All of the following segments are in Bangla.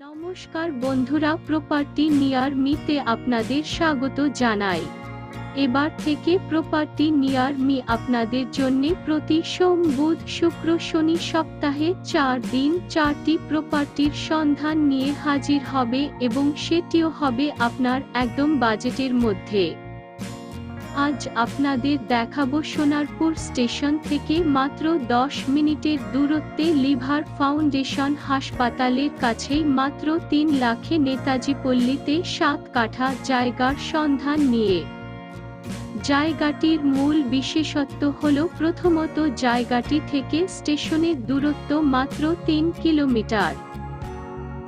নমস্কার বন্ধুরা প্রপার্টি নিয়ার মিতে আপনাদের স্বাগত জানাই। এবার থেকে প্রপার্টি নিয়ার মি আপনাদের জন্য প্রতি সোম, বুধ, শুক্র, শনি সপ্তাহে চার দিন চারটি প্রপার্টির সন্ধান নিয়ে হাজির হবে এবং সেটিও হবে আপনার একদম বাজেটের মধ্যে। আজ আপনাদের দেখাবো সোনারপুর স্টেশন থেকে মাত্র দশ মিনিটের দূরত্বে লিভার ফাউন্ডেশন হাসপাতালের কাছেই মাত্র তিন লাখে নেতাজি পল্লীতে সাত কাঠা জায়গার সন্ধান নিয়ে। জায়গাটির মূল বিশেষত্ব হল প্রথমত জায়গাটি থেকে স্টেশনের দূরত্ব মাত্র তিন কিলোমিটার।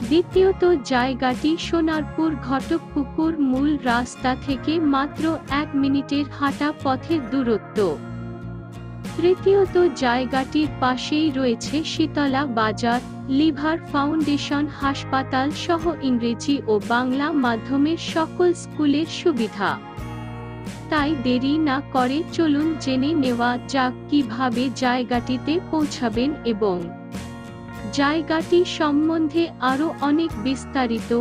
দ্বিতীয়ত জায়গাটি সোনারপুর ঘটকপুকুর মূল রাস্তা থেকে মাত্র এক মিনিটের হাঁটা পথের দূরত্ব। তৃতীয়ত জায়গাটির পাশেই রয়েছে শীতলা বাজার, লিভার ফাউন্ডেশন হাসপাতাল সহ ইংরেজি ও বাংলা মাধ্যমের সকল স্কুলের সুবিধা। তাই দেরি না করে চলুন জেনে নেওয়া যাক কীভাবে জায়গাটিতে পৌঁছাবেন এবং জায়গাটি সম্বন্ধে আরও অনেক বিস্তারিত।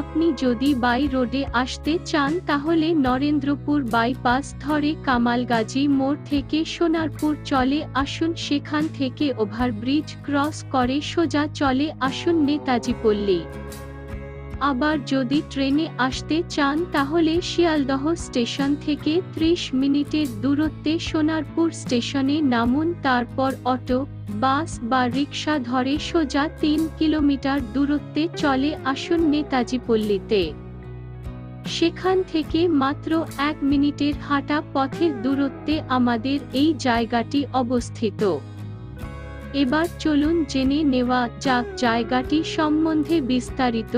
আপনি যদি বাই রোডে আসতে চান তাহলে নরেন্দ্রপুর বাইপাস ধরে কামালগাজী মোড় থেকে সোনারপুর চলে আসুন, সেখান থেকে ওভারব্রিজ ক্রস করে সোজা চলে আসুন নেতাজি পল্লী। আবার যদি ট্রেনে আসতে চান তাহলে শিয়ালদহ স্টেশন থেকে ত্রিশ মিনিটের দূরত্বে সোনারপুর স্টেশনে নামুন, তারপর অটো, বাস বা রিক্সা ধরে সোজা তিন কিলোমিটার দূরত্বে চলে আসুন নেতাজি পল্লীতে সেখান থেকে মাত্র এক মিনিটের হাঁটা পথের দূরত্বে আমাদের এই জায়গাটি অবস্থিত। এবার চলুন জেনে নেওয়া যাক জায়গাটি সম্বন্ধে বিস্তারিত।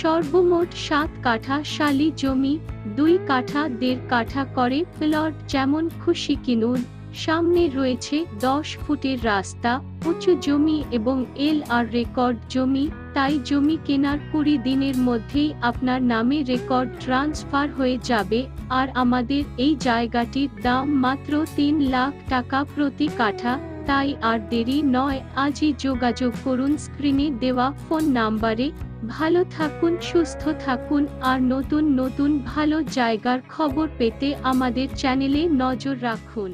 সর্বমোট সাত কাঠা শালি জমি, দুই কাঠা দেড় কাঠা করে প্লট যেমন খুশি কিনুন। সামনে রয়েছে দশ ফুটের রাস্তা, উঁচু জমি এবং এল আর রেকর্ড জমি। তাই জমি কেনার কুড়ি দিনের মধ্যেই আপনার নামে রেকর্ড ট্রান্সফার হয়ে যাবে। আর আমাদের এই জায়গাটির দাম মাত্র তিন লাখ টাকা প্রতি কাঠা। তাই আর দেরি নয়, আজই যোগাযোগ করুন স্ক্রিনে দেওয়া ফোন নাম্বারে। ভালো থাকুন, সুস্থ থাকুন আর নতুন নতুন ভালো জায়গার খবর পেতে আমাদের চ্যানেলে নজর রাখুন।